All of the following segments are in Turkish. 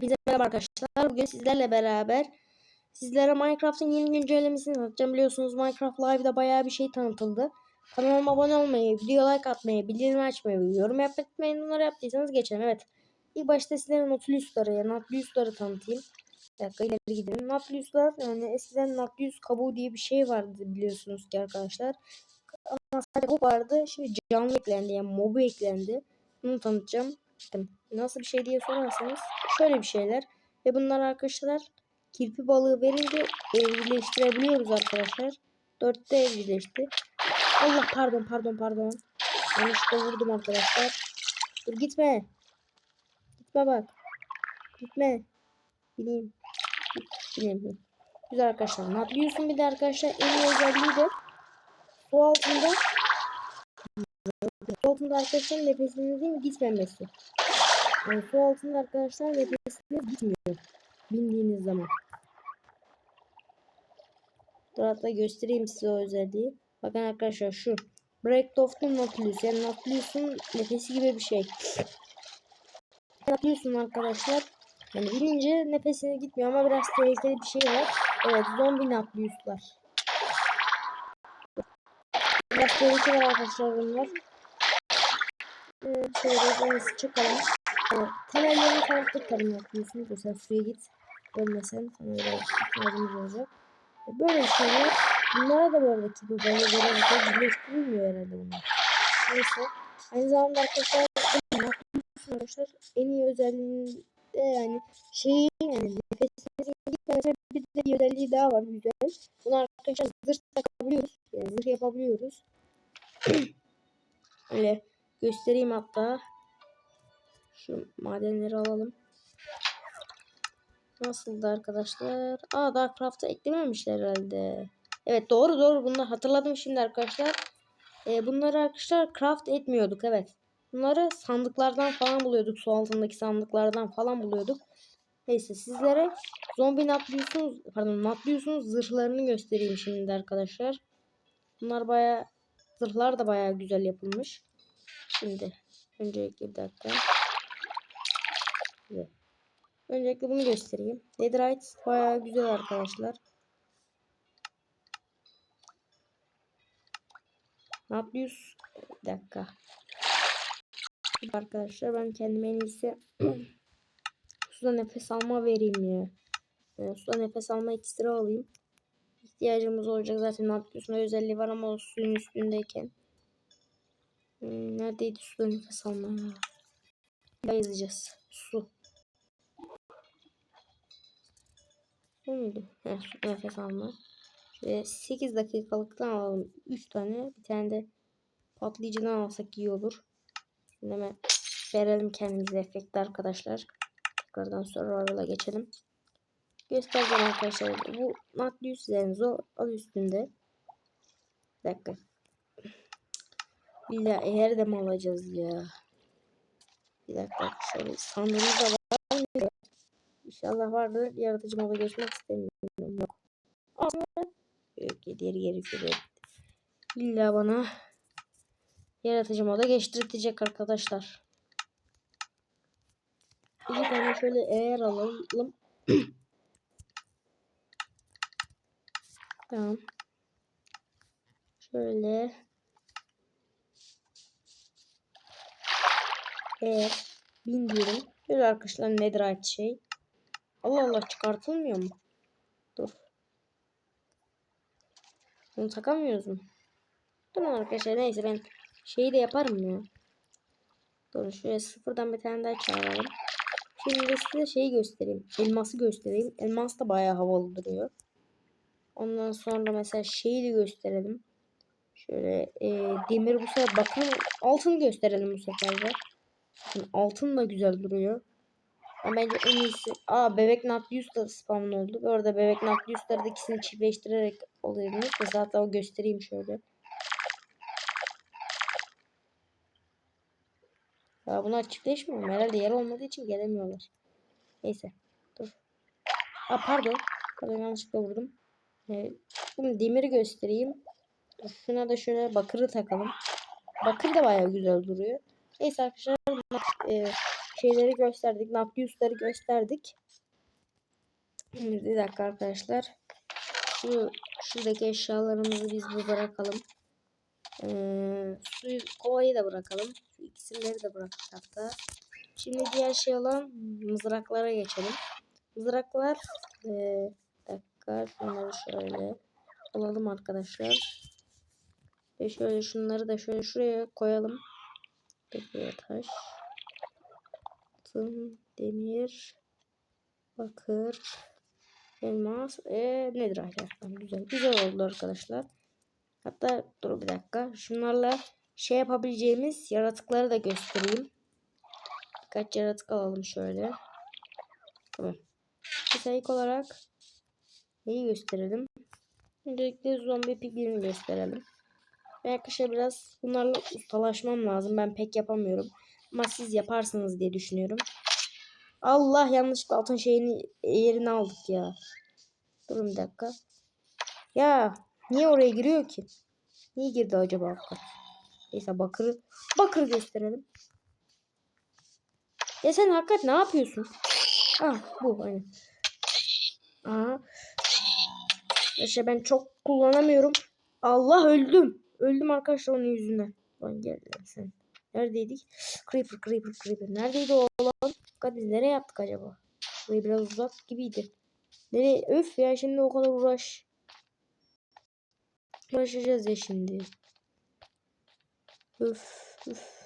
Merhaba arkadaşlar. Bugün sizlerle beraber sizlere Minecraft'ın yeni güncellemesini tanıtacağım. Biliyorsunuz Minecraft Live'da bayağı bir şey tanıtıldı. Kanalıma abone olmayı, video like atmayı, bildirim açmayı, yorum yapmayı. Bunları yaptıysanız geçelim. Evet. İlk başta sizlere Nautilus'ları, yani Nautilus'ları tanıtayım. Bir dakika ileri gidelim. Nautilus'lar yani eskiden Nautilus kabuğu diye bir şey vardı biliyorsunuz ki arkadaşlar. Ama sadece vardı. Şimdi canlı eklendi yani mobu eklendi. Bunu tanıtacağım. İşte nasıl bir şey diye sorarsanız şöyle bir şeyler. Ve bunlar arkadaşlar kirpi balığı verince evcilleştirebiliyoruz arkadaşlar. Dörtte evcilleşti. Allah pardon pardon pardon. Yanlışlıkla vurdum arkadaşlar. Dur gitme. Gitme bak. Gitme. Bileyim. Bileyim. Güzel arkadaşlar. Nautilus'un bir de arkadaşlar en iyi özelliği de su altında altında arkadaşlar nefesinizin gitmemesi. Yani su altında arkadaşlar nefesiniz gitmiyor. Bindiğiniz zaman. Dur göstereyim size o özelliği. Bakın arkadaşlar şu. Break of the Nautilus. Yani Nautilus'un nefesi gibi bir şey. Nautilus'un arkadaşlar. Yani binince nefesine gitmiyor ama biraz tehlikeli bir şey var. Evet zombi Nautilus'lar. Biraz tehlikeli arkadaşlar bunlar. Ee, şöyle neyse çıkalım. Evet, temellerini tanıttık tarım yapıyorsun. Mesela suya git. Ölmesen sana öyle ihtiyacımız olacak. E, Böyle şeyler. Bunlara da bu arada ki bu böyle böyle birleştirilmiyor herhalde bunlar. Neyse. Aynı zamanda arkadaşlar en iyi özelliğinde yani şeyin yani nefesinizin gitmemesi bir de bir özelliği daha var güzel. Bunu arkadaşlar zırh takabiliyoruz. Yani zırh yapabiliyoruz. Öyle göstereyim hatta. Şu madenleri alalım. Nasıldı arkadaşlar? Aa daha craft'a eklememişler herhalde. Evet doğru doğru bunları hatırladım şimdi arkadaşlar. Ee, bunları arkadaşlar craft etmiyorduk evet. Bunları sandıklardan falan buluyorduk. Su altındaki sandıklardan falan buluyorduk. Neyse sizlere zombi natlıyorsunuz pardon natlıyorsunuz zırhlarını göstereyim şimdi arkadaşlar. Bunlar baya zırhlar da baya güzel yapılmış. Şimdi öncelikle bir dakika. Evet. Öncelikle bunu göstereyim. Netherite bayağı güzel arkadaşlar. Nautilus bir dakika. Arkadaşlar ben kendime en iyisi suda nefes alma vereyim ya. Yani suda nefes alma iksiri alayım. İhtiyacımız olacak zaten Nautilus'un özelliği var ama suyun üstündeyken. Hmm, neredeydi suda nefes alma ya? Yazacağız. Su. Bu muydu? Heh, su nefes alma. Şöyle 8 dakikalıktan alalım. 3 tane. Bir tane de patlayıcıdan alsak iyi olur. Şimdi verelim kendimize efekti arkadaşlar. Tekrardan survival'a geçelim. Göstereceğim arkadaşlar. Bu Nautilus Zenzo al üstünde. Bir dakika. İlla eğer de mi alacağız ya? Bir dakika. Şöyle sandığımız da var mı? İnşallah vardır. Yaratıcı moda geçmek istemiyorum. Yok. Aslında yok. Geri geri geri. İlla bana yaratıcı moda geçtirtecek arkadaşlar. Bir tane şöyle eğer alalım. tamam. Şöyle. Eğer bin diyelim. Şöyle arkadaşlar nedir ait şey. Allah Allah çıkartılmıyor mu? Dur. Bunu takamıyoruz mu? Tamam arkadaşlar neyse ben şeyi de yaparım ya. Dur şöyle sıfırdan bir tane daha çağıralım. Şimdi size şeyi göstereyim. Elması göstereyim. Elmas da bayağı havalı duruyor. Ondan sonra mesela şeyi de gösterelim. Şöyle e, demir bu sefer bakın altın gösterelim bu sefer de. Bakın altın da güzel duruyor. Ama bence en iyisi. Aa bebek Nautilus da spawn oldu. Bu arada bebek Nautilus'ları da ikisini çiftleştirerek oluyorsunuz. Zaten o göstereyim şöyle. Ya bunlar çiftleşmiyor mu? Herhalde yer olmadığı için gelemiyorlar. Neyse. Dur. Aa pardon. Pardon yanlışlıkla vurdum. Ee, şimdi demiri göstereyim. Şuna da şöyle bakırı takalım. Bakır da bayağı güzel duruyor. Neyse arkadaşlar e, şeyleri gösterdik. Nautilus'ları gösterdik. Şimdi bir dakika arkadaşlar. Şu şuradaki eşyalarımızı biz bir bırakalım. Ee, suyu kovayı da bırakalım. Şu de bıraktık hatta. Şimdi diğer şey olan mızraklara geçelim. Mızraklar bir dakika şunları şöyle alalım arkadaşlar. Ve şöyle şunları da şöyle şuraya koyalım. Buraya taş. Altın, demir, bakır, elmas, e, nedir arkadaşlar? Güzel. Güzel oldu arkadaşlar. Hatta dur bir dakika. Şunlarla şey yapabileceğimiz yaratıkları da göstereyim. Birkaç yaratık alalım şöyle. Tamam. Mesela ilk olarak neyi gösterelim? Öncelikle zombi pigini gösterelim. Ben arkadaşlar biraz bunlarla ustalaşmam lazım. Ben pek yapamıyorum. Ama siz yaparsınız diye düşünüyorum. Allah yanlışlıkla altın şeyini yerini aldık ya. Durun bir dakika. Ya niye oraya giriyor ki? Niye girdi acaba hakikaten? Neyse bakırı bakır gösterelim. Ya sen hakikat ne yapıyorsun? Ah bu aynen. Aha. İşte ben çok kullanamıyorum. Allah öldüm. Öldüm arkadaşlar onun yüzünden. Lan gel sen. Neredeydik? Creeper, Creeper, Creeper. Neredeydi o olan? Fakat biz nereye yaptık acaba? Burayı biraz uzak gibiydi. Nereye? Öf ya şimdi o kadar uğraş. Uğraşacağız ya şimdi. Öf, öf.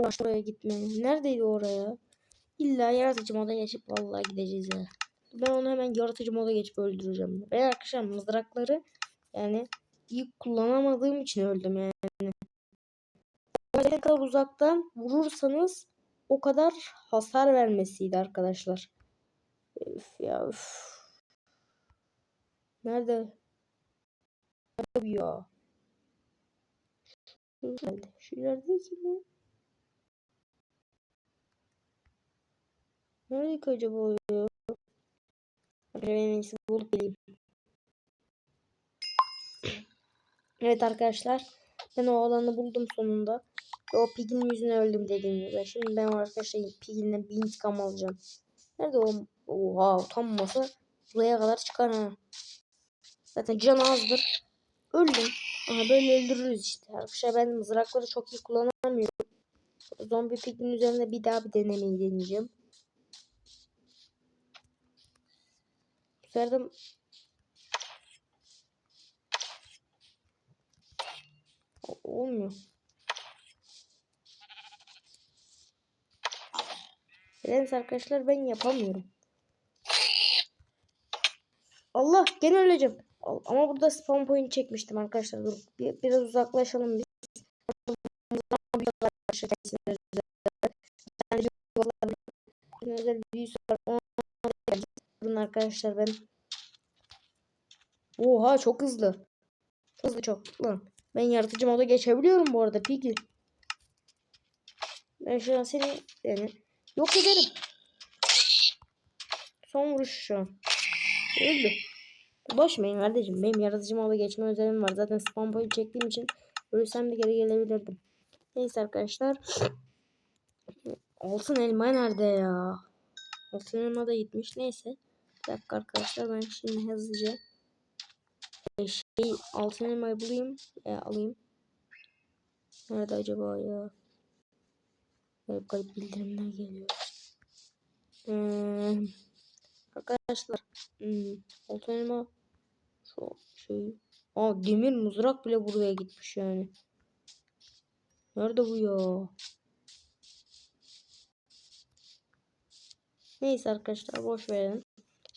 Uğraş oraya gitmeye. Neredeydi oraya? İlla yaratıcı moda geçip vallahi gideceğiz ya. Ben onu hemen yaratıcı moda geçip öldüreceğim. Ben arkadaşlar mızrakları yani iyi kullanamadığım için öldüm yani. Ne kadar uzaktan vurursanız o kadar hasar vermesiydi arkadaşlar. Üf ya üf. Nerede? Nerede ya? Şu ileride kim Nerede acaba ya? İyisi bulup geleyim. Evet arkadaşlar. Ben o alanı buldum sonunda. Ve o pigin yüzüne öldüm dediğim. Şimdi ben arkadaşlar piginden bir intikam alacağım. Nerede o? Oha utanması. Buraya kadar çıkar ha. Zaten can azdır. Öldüm. Aha böyle öldürürüz işte. Arkadaşlar ben mızrakları çok iyi kullanamıyorum. Zombi pigin üzerinde bir daha bir denemeyi deneyeceğim. Verdim. Olmuyor. Nedense arkadaşlar ben yapamıyorum. Allah gene öleceğim. Ama burada spawn point çekmiştim arkadaşlar. Dur bir, biraz uzaklaşalım biz. özel büyüsü var. Arkadaşlar ben. Oha çok hızlı. Hızlı çok. Lan. Ben yaratıcı moda geçebiliyorum bu arada Piggy. Ben şu an seni yani yok ederim. Son vuruş şu an. Öldü. Boşmayın kardeşim. Benim yaratıcı moda geçme özelim var. Zaten spawn point çektiğim için ölsem de geri gelebilirdim. Neyse arkadaşlar. Altın elma nerede ya? Altın elma da gitmiş. Neyse. Bir dakika arkadaşlar ben şimdi hızlıca şey altın elmayı bulayım. E, alayım. Nerede acaba ya? Garip garip bildirimler geliyor. Ee, arkadaşlar hmm, altın elma şu şey Aa demir mızrak bile buraya gitmiş yani. Nerede bu ya? Neyse arkadaşlar boş verin.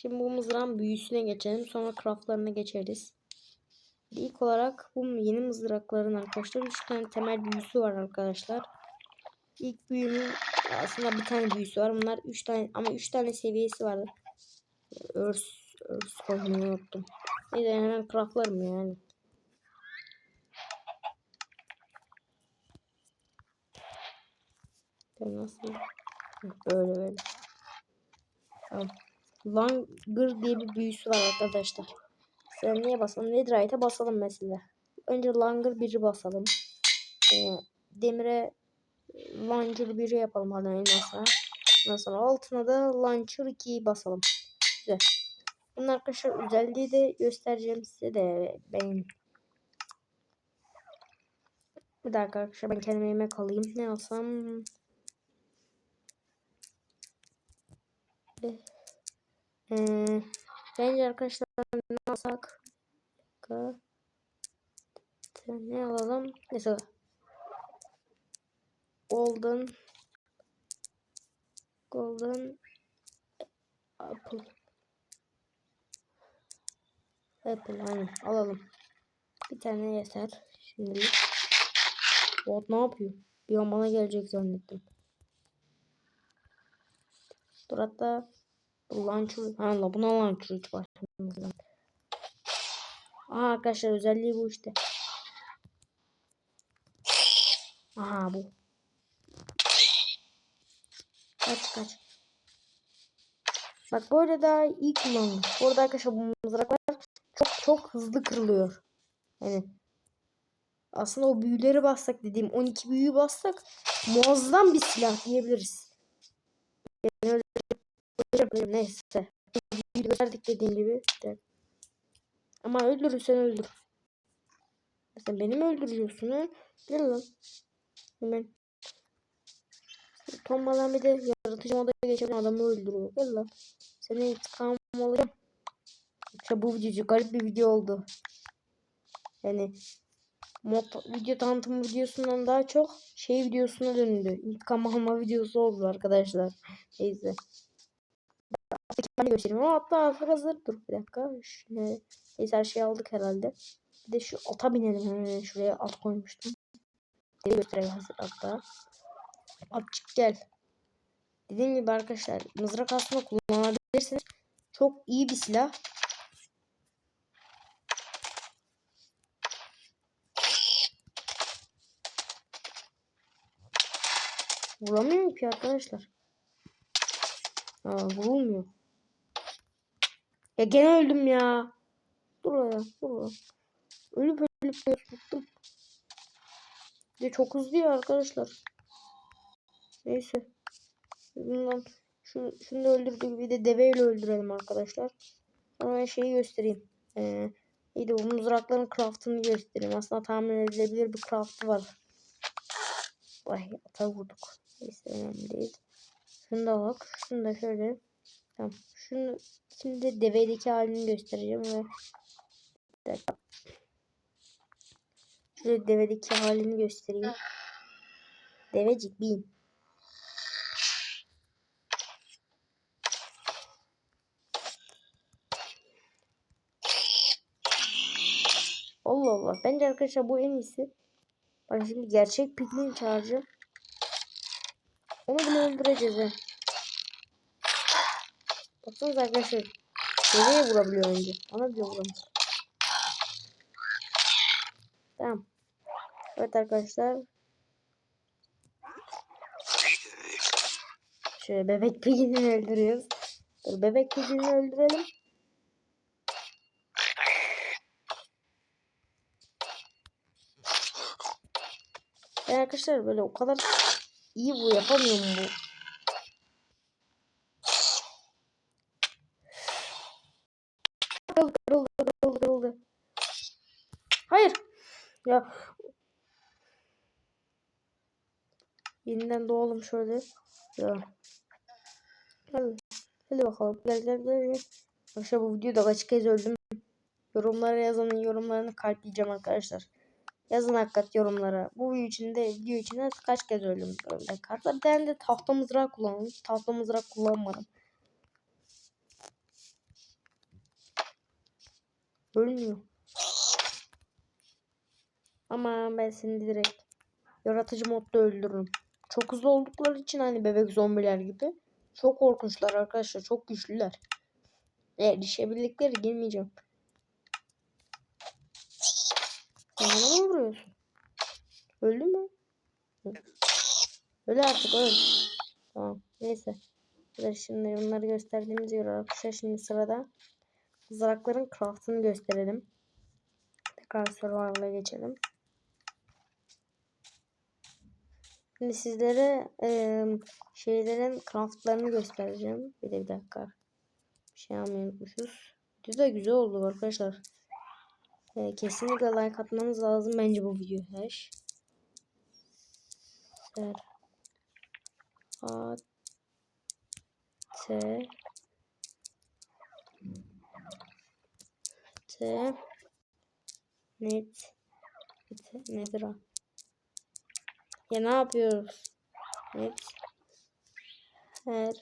Şimdi bu mızrağın büyüsüne geçelim. Sonra craftlarına geçeriz. İlk olarak bu yeni mızrakların arkadaşlar 3 tane temel büyüsü var arkadaşlar. İlk büyünün aslında bir tane büyüsü var. Bunlar 3 tane ama 3 tane seviyesi var. Örs, örs koymayı unuttum. Neyse hemen craftlarım yani. Nasıl? Böyle böyle. Tamam. Langer diye bir büyüsü var arkadaşlar. Sen niye basalım? Netherite'e basalım mesela. önce Langer 1'i basalım. Ee, demire Launcher 1'i yapalım hadi sonra. Ondan sonra altına da Launcher 2'yi basalım. Güzel. Bunun arkadaşlar özelliği de göstereceğim size de benim. Bir dakika arkadaşlar ben kendime yemek alayım. Ne alsam? Ee, bence arkadaşlar ne alsak? Ne alalım? Mesela Golden Golden Apple Apple hani alalım. Bir tane yeter. Şimdi Bot ne yapıyor? Bir an bana gelecek zannettim. Dur hatta launcher ha la buna launcher hiç başlamamız Aha arkadaşlar özelliği bu işte. Aha bu. Kaç kaç. Bak böyle daha iyi kullanılır. Bu arada arkadaşlar bu mızraklar çok çok hızlı kırılıyor. Yani aslında o büyüleri bassak dediğim 12 büyüyü bassak muazzam bir silah diyebiliriz. Öyle, neyse. Verdik dediğim gibi. Ama öldürürsen öldür. Sen beni mi öldürüyorsun ha? Gel lan. Hemen. Tombadan bir de yaratıcı moda geçen adamı öldürüyor. Gel lan. Senin intikam alacağım. İşte bu video garip bir video oldu. Yani mod video tanıtım videosundan daha çok şey videosuna döndü. İntikam alma videosu oldu arkadaşlar. Neyse. Ben göstereyim ama hatta hazır. Dur bir dakika. Şöyle, neyse her şeyi aldık herhalde. Bir de şu ata binelim. Yani şuraya at koymuştum. Seni göstereyim hazır hatta. Atçık gel. Dediğim gibi arkadaşlar mızrak aslında kullanabilirsiniz. Çok iyi bir silah. Vuramıyorum ki arkadaşlar. Aa, vurulmuyor. Ya gene öldüm ya. Dur ya dur. Ölüp ölüp bıktım. Bir de çok hızlı ya arkadaşlar. Neyse. Bundan şu, şunu da öldürdük. Bir de deveyle öldürelim arkadaşlar. Ben şeyi göstereyim. Ee, neydi bu mızrakların craftını göstereyim. Aslında tahmin edilebilir bir craftı var. Vay ata vurduk. Neyse önemli değil. Şunu da bak. Şunu da şöyle. Tamam. Şunu şimdi devedeki halini göstereceğim ve. Şöyle devedeki halini göstereyim. Devecik bin. Allah Allah. Bence arkadaşlar bu en iyisi. Bak şimdi gerçek pikmin çağıracağım. Onu bile öldüreceğiz ha. Baksanıza arkadaşlar. Nereye vurabiliyor önce? Ona bile vuramaz. Tamam. Evet arkadaşlar. Şöyle bebek pigini öldürüyoruz. Dur bebek pigini öldürelim. Ben arkadaşlar böyle o kadar iyi bu yapamıyorum bu. Kırıldı kırıldı kırıldı kırıldı. Hayır. Ya. Yeniden doğalım şöyle. Ya. Hadi. Hadi bakalım. Gel gel gel. gel. Arkadaşlar bu videoda kaç kez öldüm. Yorumlara yazanın yorumlarını kalpleyeceğim arkadaşlar. Yazın hakikat yorumlara. Bu video için de video için de kaç kez öldüm. Bir tane de tahta mızrak kullandım. Tahta mızrak kullanmadım. Ölmüyor. Ama ben seni direkt yaratıcı modda öldürürüm. Çok hızlı oldukları için hani bebek zombiler gibi. Çok korkunçlar arkadaşlar. Çok güçlüler. Eğer düşebildikleri girmeyeceğim. Bana mı vuruyorsun? Öldü mü? Öyle artık öl. Tamam. Neyse. Şimdi bunları gösterdiğimiz göre arkadaşlar şimdi sırada mızrakların craftını gösterelim. tekrar survival'a geçelim. Şimdi sizlere e, şeylerin craftlarını göstereceğim. Bir de bir dakika. Bir şey almayı unutmuşuz. Video da güzel oldu arkadaşlar. E, kesinlikle like atmanız lazım bence bu videoya. Ser. A. T. T. Net. Net. Nedir o? Ya ne yapıyoruz? Net. Her.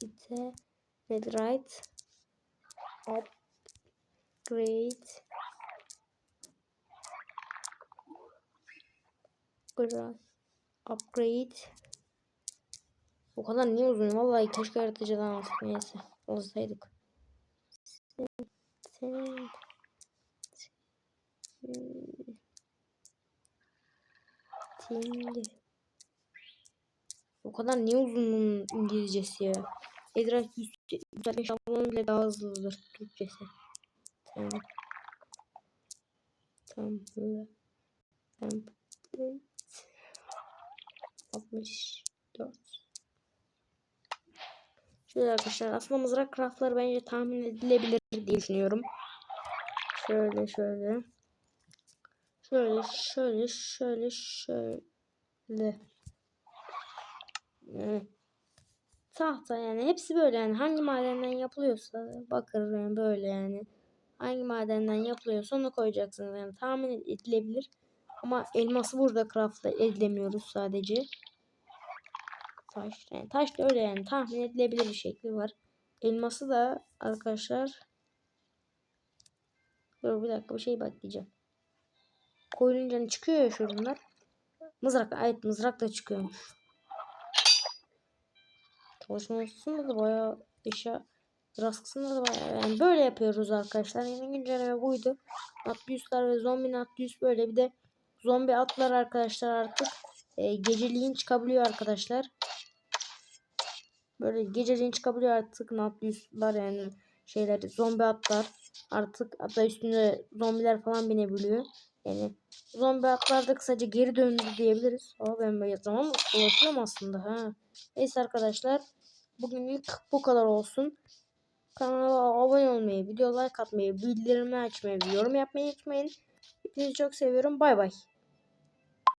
İte. Netherite. Upgrade. Grass. Upgrade. O kadar niye uzun? Vallahi keşke yaratıcıdan alsak. Neyse. Olsaydık. Sen. Şimdi. O kadar niye uzun İngilizcesi ya? Edrak 105 şablonu bile daha hızlıdır Türkçesi. Tamam. Tamam. Tamam. 64 Şöyle arkadaşlar aslında mızrak craftları bence tahmin edilebilir diye düşünüyorum. Şöyle şöyle. Şöyle şöyle şöyle şöyle. Yani, tahta yani hepsi böyle yani hangi madenden yapılıyorsa bakır yani böyle yani. Hangi madenden yapılıyorsa onu koyacaksınız yani tahmin edilebilir. Ama elması burada craftla edemiyoruz sadece. Taş yani taş da öyle yani tahmin edilebilir bir şekli var. Elması da arkadaşlar Dur bir dakika bir şey bak canı çıkıyor ya şuradan. Mızrak evet mızrak da çıkıyormuş. Çalışma masasında da bayağı eşya Biraz kısmında da bayağı yani böyle yapıyoruz arkadaşlar. Yeni güncelleme buydu. Atlıuslar ve zombi Atlıus böyle bir de zombi atlar arkadaşlar artık e, geceliğin çıkabiliyor arkadaşlar. Böyle geceliğin çıkabiliyor artık Atlıuslar yani şeyler zombi atlar artık hatta üstünde zombiler falan binebiliyor. Yani zombi atlar da kısaca geri döndü diyebiliriz. Aa ben böyle zaman ulaşıyorum aslında ha. Neyse arkadaşlar. Bugünlük bu kadar olsun. Kanala abone olmayı, video like atmayı, bildirimleri açmayı, yorum yapmayı unutmayın. Hepinizi çok seviyorum. Bay bay.